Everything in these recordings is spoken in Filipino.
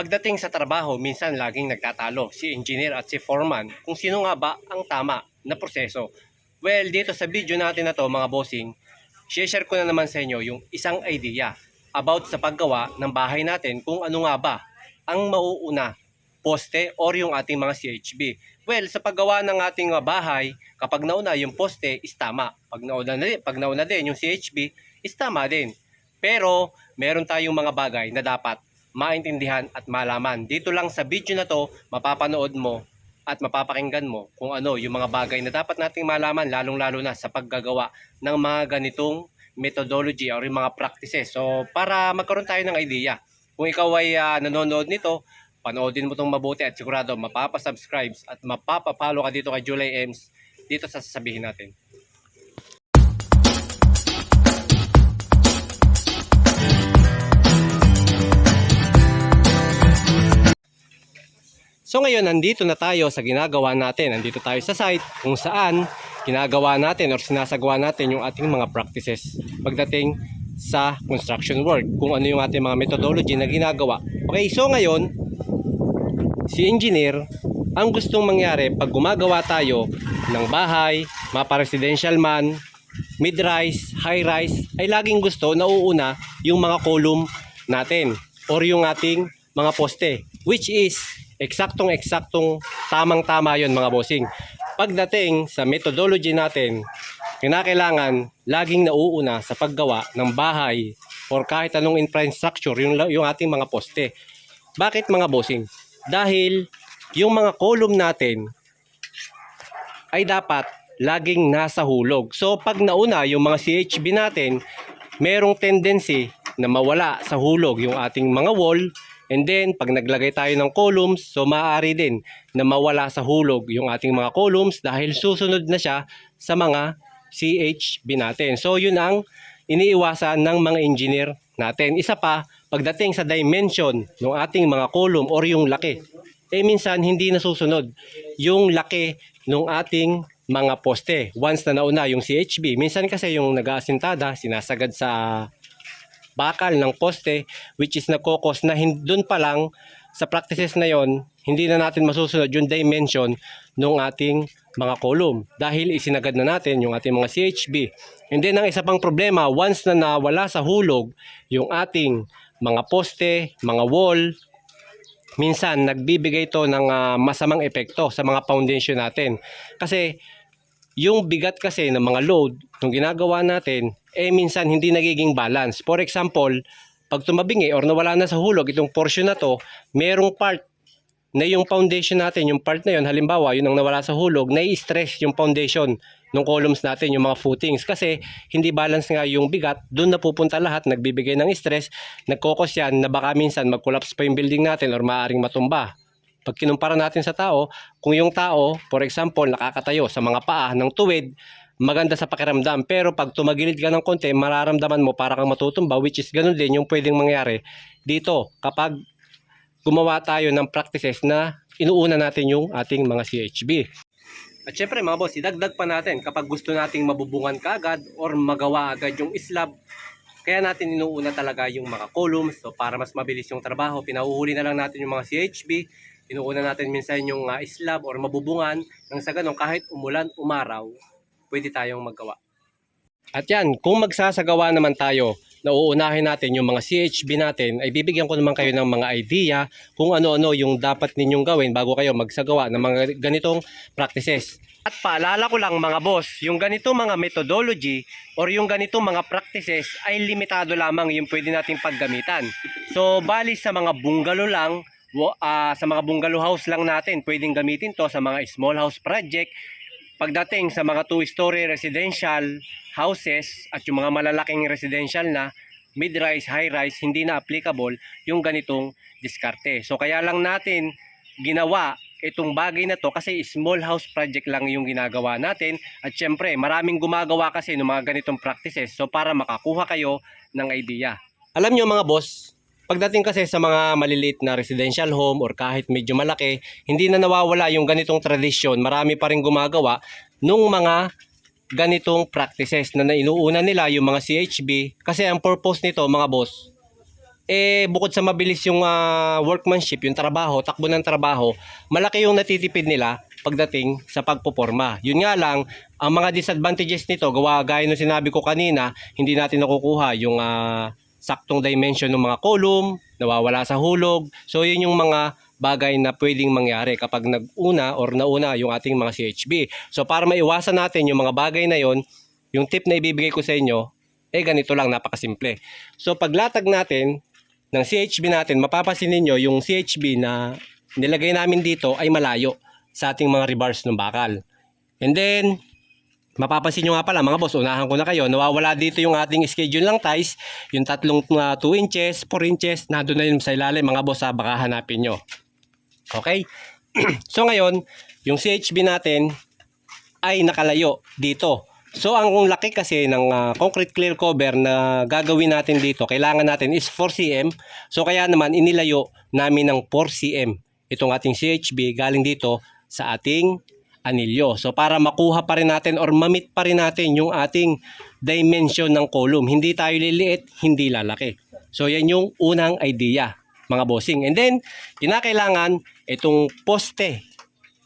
Pagdating sa trabaho, minsan laging nagtatalo si engineer at si foreman kung sino nga ba ang tama na proseso. Well, dito sa video natin na to mga bossing, share ko na naman sa inyo yung isang idea about sa paggawa ng bahay natin kung ano nga ba ang mauuna, poste or yung ating mga CHB. Well, sa paggawa ng ating bahay, kapag nauna yung poste is tama. Pag nauna, na, pag nauna din yung CHB is tama din. Pero meron tayong mga bagay na dapat maintindihan at malaman. Dito lang sa video na to, mapapanood mo at mapapakinggan mo kung ano yung mga bagay na dapat nating malaman lalong-lalo na sa paggagawa ng mga ganitong methodology or yung mga practices. So, para magkaroon tayo ng idea. Kung ikaw ay ah, nanonood nito, panoodin mo itong mabuti at sigurado mapapasubscribe at mapapapalo ka dito kay July Ems dito sa sasabihin natin. So ngayon, nandito na tayo sa ginagawa natin. Nandito tayo sa site kung saan ginagawa natin or sinasagawa natin yung ating mga practices pagdating sa construction work. Kung ano yung ating mga methodology na ginagawa. Okay, so ngayon, si engineer, ang gustong mangyari pag gumagawa tayo ng bahay, mapa-residential man, mid-rise, high-rise, ay laging gusto na uuna yung mga column natin or yung ating mga poste which is eksaktong eksaktong tamang tama yon mga bossing. Pagdating sa methodology natin kinakailangan laging nauuna sa paggawa ng bahay or kahit anong infrastructure yung, yung ating mga poste. Bakit mga bossing? Dahil yung mga column natin ay dapat laging nasa hulog. So pag nauna yung mga CHB natin, merong tendency na mawala sa hulog yung ating mga wall and then pag naglagay tayo ng columns, so maaari din na mawala sa hulog yung ating mga columns dahil susunod na siya sa mga CHB natin. So yun ang iniiwasan ng mga engineer natin. Isa pa, pagdating sa dimension ng ating mga column or yung laki, eh minsan hindi nasusunod yung laki ng ating mga poste. Once na nauna yung CHB, minsan kasi yung nag-aasintada, sinasagad sa bakal ng poste, which is nagkokos na dun pa lang sa practices na yon hindi na natin masusunod yung dimension ng ating mga column dahil isinagad na natin yung ating mga CHB. And then ang isa pang problema, once na nawala sa hulog yung ating mga poste, mga wall, minsan nagbibigay ito ng ah, masamang epekto sa mga foundation natin. Kasi yung bigat kasi ng mga load nung ginagawa natin, eh minsan hindi nagiging balance. For example, pag tumabingi or nawala na sa hulog itong portion na to, merong part na yung foundation natin, yung part na yun, halimbawa, yun ang nawala sa hulog, nai-stress yung foundation ng columns natin, yung mga footings. Kasi hindi balance nga yung bigat, doon na pupunta lahat, nagbibigay ng stress, nagkokos yan na baka minsan mag-collapse pa yung building natin or maaaring matumba. Pag kinumpara natin sa tao, kung yung tao, for example, nakakatayo sa mga paa ng tuwid, maganda sa pakiramdam. Pero pag tumagilid ka ng konti, mararamdaman mo para kang matutumba, which is ganun din yung pwedeng mangyari dito kapag gumawa tayo ng practices na inuuna natin yung ating mga CHB. At syempre mga boss, idagdag pa natin kapag gusto nating mabubungan kaagad or magawa agad yung slab, kaya natin inuuna talaga yung mga columns. So para mas mabilis yung trabaho, pinahuhuli na lang natin yung mga CHB, inuuna natin minsan yung uh, slab or mabubungan, nang sa ganun kahit umulan, umaraw, pwede tayong magawa. At yan, kung magsasagawa naman tayo na uunahin natin yung mga CHB natin, ay bibigyan ko naman kayo ng mga idea kung ano-ano yung dapat ninyong gawin bago kayo magsagawa ng mga ganitong practices. At paalala ko lang mga boss, yung ganitong mga methodology or yung ganitong mga practices ay limitado lamang yung pwede nating paggamitan. So bali sa mga bungalow lang, ah, sa mga bungalow house lang natin, pwedeng gamitin to sa mga small house project. Pagdating sa mga two-story residential houses at yung mga malalaking residential na mid-rise, high-rise, hindi na applicable yung ganitong diskarte. So kaya lang natin ginawa itong bagay na to kasi small house project lang yung ginagawa natin at syempre maraming gumagawa kasi ng mga ganitong practices so para makakuha kayo ng idea. Alam nyo mga boss, pagdating kasi sa mga maliliit na residential home or kahit medyo malaki, hindi na nawawala yung ganitong tradisyon. Marami pa rin gumagawa nung mga ganitong practices na nainuuna nila yung mga CHB kasi ang purpose nito mga boss eh bukod sa mabilis yung ah, workmanship, yung trabaho, takbo ng trabaho, malaki yung natitipid nila pagdating sa pagpoporma. Yun nga lang, ang mga disadvantages nito, gawa gaya ng sinabi ko kanina, hindi natin nakukuha yung ah, saktong dimension ng mga column, nawawala sa hulog. So yun yung mga bagay na pwedeng mangyari kapag nag-una or nauna yung ating mga CHB. So para maiwasan natin yung mga bagay na yon, yung tip na ibibigay ko sa inyo, eh ganito lang, napakasimple. So paglatag natin ng CHB natin, mapapansin ninyo yung CHB na nilagay namin dito ay malayo sa ating mga rebars ng bakal. And then, mapapansin nyo nga pala mga boss, unahan ko na kayo, nawawala dito yung ating schedule lang ties, yung tatlong uh, 2 inches, 4 inches, nandun na yun sa ilalim mga boss, ha, baka hanapin nyo. Okay? so ngayon, yung CHB natin ay nakalayo dito. So ang laki kasi ng ah, concrete clear cover na gagawin natin dito, kailangan natin is 4 cm. So kaya naman inilayo namin ng 4 cm itong ating CHB galing dito sa ating anilyo. So para makuha pa rin natin or mamit pa rin natin yung ating dimension ng column. Hindi tayo liliit, hindi lalaki. So yan yung unang idea mga bossing. And then, kinakailangan itong poste,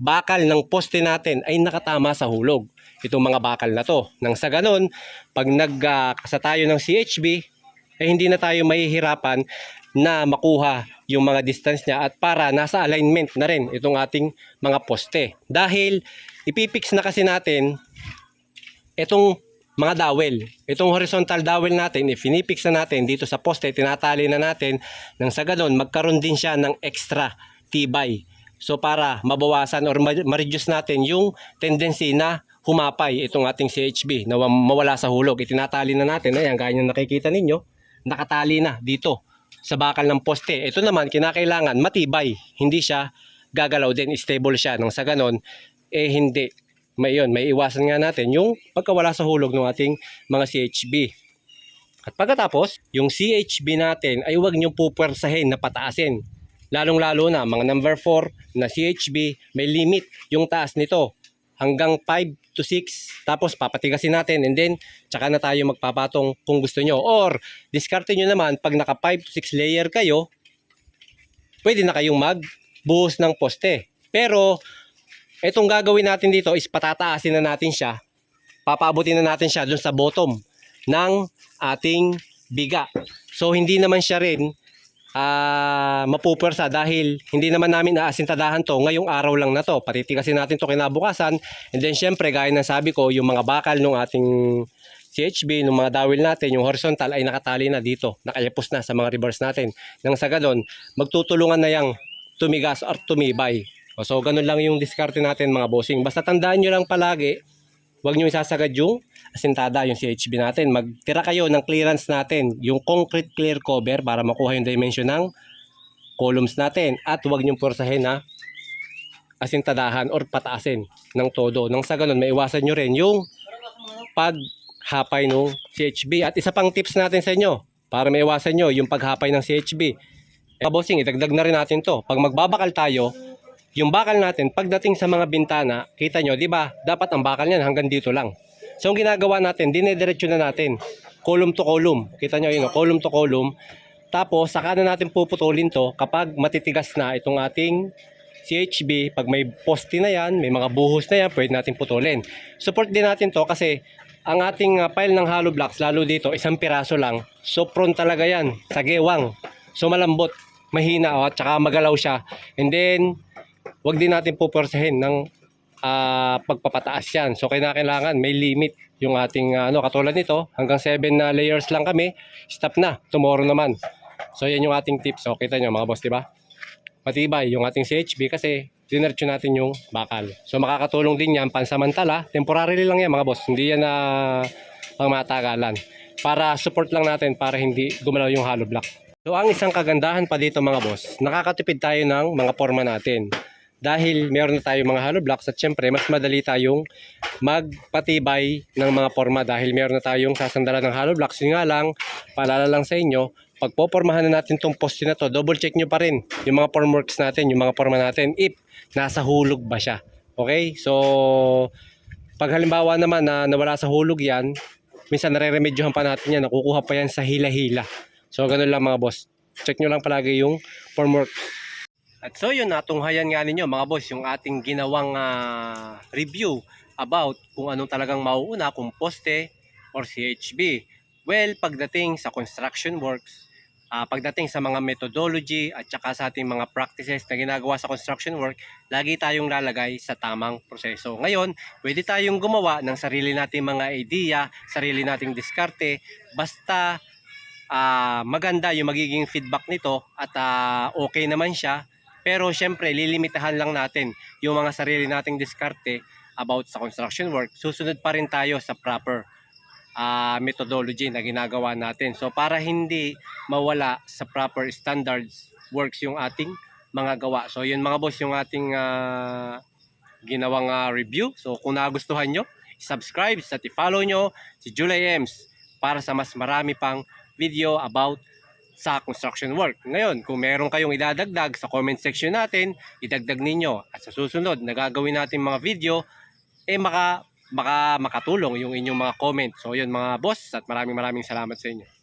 bakal ng poste natin ay nakatama sa hulog. Itong mga bakal na to. Nang sa ganun, pag nagkasa tayo ng CHB, ay hindi na tayo mahihirapan na makuha yung mga distance niya at para nasa alignment na rin itong ating mga poste. Dahil ipipix na kasi natin itong mga dowel. Itong horizontal dowel natin, if inipix na natin dito sa poste, tinatali na natin nang sa ganun, magkaroon din siya ng extra tibay. So para mabawasan or ma- ma-reduce natin yung tendency na humapay itong ating CHB na wa- mawala sa hulog. Itinatali na natin, ayan, gaya ng nakikita ninyo, nakatali na dito sa bakal ng poste. Ito naman, kinakailangan matibay. Hindi siya gagalaw din, stable siya. Nang sa ganon, eh hindi. May yun, may iwasan nga natin yung pagkawala sa hulog ng ating mga CHB. At pagkatapos, yung CHB natin ay huwag niyong pupwersahin na pataasin. Lalong-lalo na mga number 4 na CHB, may limit yung taas nito hanggang 5 to 6 tapos papatigasin natin. And then tsaka na tayo magpapatong kung gusto nyo. Or diskarte nyo naman pag naka 5 to 6 layer kayo pwede na kayong magbuhos ng poste. Pero itong gagawin natin dito is patataasin na natin siya. Papaabutin na natin siya dun sa bottom ng ating biga. So hindi naman siya rin ah mapupwersa dahil hindi naman namin aasintadahan to ngayong araw lang na to. Patitigasin natin to kinabukasan. And then syempre, gaya ng sabi ko, yung mga bakal ng ating CHB, ng mga dawil natin, yung horizontal ay nakatali na dito. Nakayapos na sa mga reverse natin. Nang sa ganun, magtutulungan na yung tumigas or tumibay. So, ganun lang yung diskarte natin mga bossing. Basta tandaan nyo lang palagi, huwag nyo isasagad yung asintada, yung CHB natin. Magtira kayo ng clearance natin, yung concrete clear cover para makuha yung dimension ng columns natin. At huwag nyo porsahin na asintadahan or pataasin ng todo. Nang sa ganun, maiwasan nyo rin yung paghapay ng CHB. At isa pang tips natin sa inyo, para maiwasan nyo yung paghapay ng CHB. Eh, bossing, idagdag na rin natin to. Pag magbabakal tayo, yung bakal natin, pagdating sa mga bintana, kita nyo, di ba, dapat ang bakal niyan hanggang dito lang. So, ang ginagawa natin, dinediretso na natin. Column to column. Kita nyo yun, no? column to column. Tapos, saka na natin puputulin to kapag matitigas na itong ating CHB. Pag may poste na yan, may mga buhos na yan, pwede natin putulin. Support din natin to kasi ang ating uh, pile ng hollow blocks, lalo dito, isang piraso lang. So, prone talaga yan sa gewang. So, malambot, mahina, oh, at saka magalaw siya. And then, wag din natin pupursahin ng ah, pagpapataas yan. So kailangan may limit yung ating ah, ano katulad nito hanggang 7 na layers lang kami. Stop na tomorrow naman. So yan yung ating tips. So kita nyo mga boss, di ba? Matibay yung ating CHB kasi dinercho natin yung bakal. So makakatulong din yan pansamantala. Temporarily lang yan mga boss. Hindi yan na pang matagalan. Para support lang natin para hindi gumalaw yung hollow block. So ang isang kagandahan pa dito mga boss, nakakatipid tayo ng mga forma natin. Dahil meron na tayong mga hollow blocks at syempre mas madali tayong magpatibay ng mga forma dahil meron na tayong sasandalan ng hollow blocks. Yun nga lang, paalala lang sa inyo, pag popormahan na natin tong poste na to, double check nyo pa rin yung mga formworks natin, yung mga forma natin, if nasa hulog ba siya. Okay? So, pag halimbawa naman na nawala sa hulog yan, minsan nare-remedyohan pa natin yan, nakukuha pa yan sa hila-hila. So, ganun lang mga boss. check nyo lang palagi yung formwork. At so yun, natunghayan nga ninyo mga boss, yung ating ginawang ah, review about kung anong talagang mauuna, kung poste or CHB. Well, pagdating sa construction works, ah, pagdating sa mga methodology at saka sa ating mga practices na ginagawa sa construction work, lagi tayong lalagay sa tamang proseso. Ngayon, pwede tayong gumawa ng sarili nating mga idea, sarili nating diskarte, basta ah, maganda yung magiging feedback nito at ah, okay naman siya. Pero syempre, lilimitahan lang natin yung mga sarili nating diskarte about sa construction work. Susunod pa rin tayo sa proper ah, methodology na ginagawa natin. So para hindi mawala sa proper standards works yung ating mga gawa. So yun mga boss yung ating ah, ginawang ah, review. So kung nagustuhan nyo, subscribe at i-follow nyo si Julie Ems para sa mas marami pang video about sa construction work. Ngayon, kung meron kayong idadagdag sa comment section natin, idagdag ninyo. At sa susunod na gagawin natin mga video, eh maka, maka, makatulong yung inyong mga comment. So yun mga boss at maraming maraming salamat sa inyo.